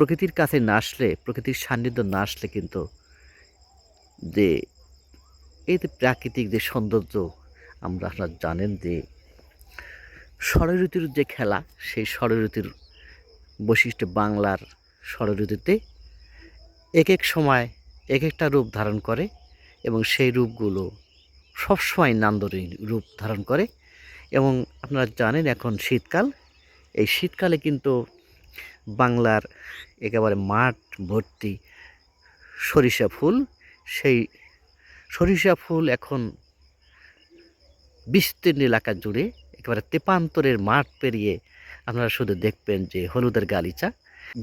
প্রকৃতির কাছে না আসলে, প্রকৃতির সান্নিধ্য না আসলে কিন্তু যে এই যে প্রাকৃতিক যে সৌন্দর্য, আমরা আপনারা জানেন যে ষড়ঋতুর যে খেলা, সেই ষড়ঋতুর বৈশিষ্ট্য বাংলার ষড়ঋতুতে এক এক সময় এক একটা রূপ ধারণ করে এবং সেই রূপগুলো সবসময় নান্দনিক রূপ ধারণ করে এবং আপনারা জানেন এখন শীতকাল, এই শীতকালে কিন্তু বাংলার একেবারে মাঠ ভর্তি সরিষা ফুল। সেই সরিষা ফুল এখন বিস্তীর্ণ এলাকা জুড়ে একেবারে তেপান্তরের মাঠ পেরিয়ে আপনারা শুধু দেখবেন যে হলুদের গালিচা।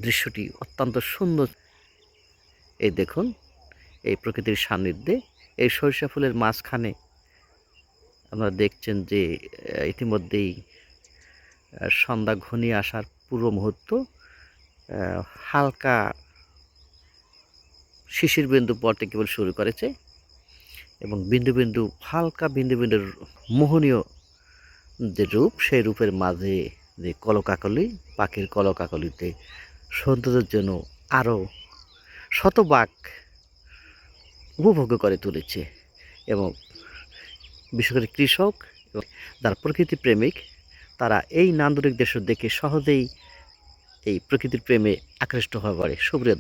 দৃশ্যটি অত্যন্ত সুন্দর। এই দেখুন, এই প্রকৃতির সান্নিধ্যে এই সরিষা ফুলের মাঝখানে আপনারা দেখছেন যে ইতিমধ্যেই সন্ধ্যা ঘনিয়ে আসার পূর্ব মুহূর্ত। হালকা শিশির বিন্দু পড়তে কেবল শুরু করেছে এবং বিন্দু বিন্দু, হালকা বিন্দু বিন্দুর মোহনীয় যে রূপ, সেই রূপের মাঝে যে কলকাকলি, পাখির কলকাকলিতে সৌন্দর্যের জন্য আরও শতবাক উপভোগ্য করে তুলেছে এবং বিশেষ করে কৃষক যারা প্রকৃতি প্রেমিক, তারা এই নান্দনিক দৃশ্য দেখে সহজেই এই প্রকৃতির প্রেমে আকৃষ্ট হওয়া পড়ে সুপ্রিয়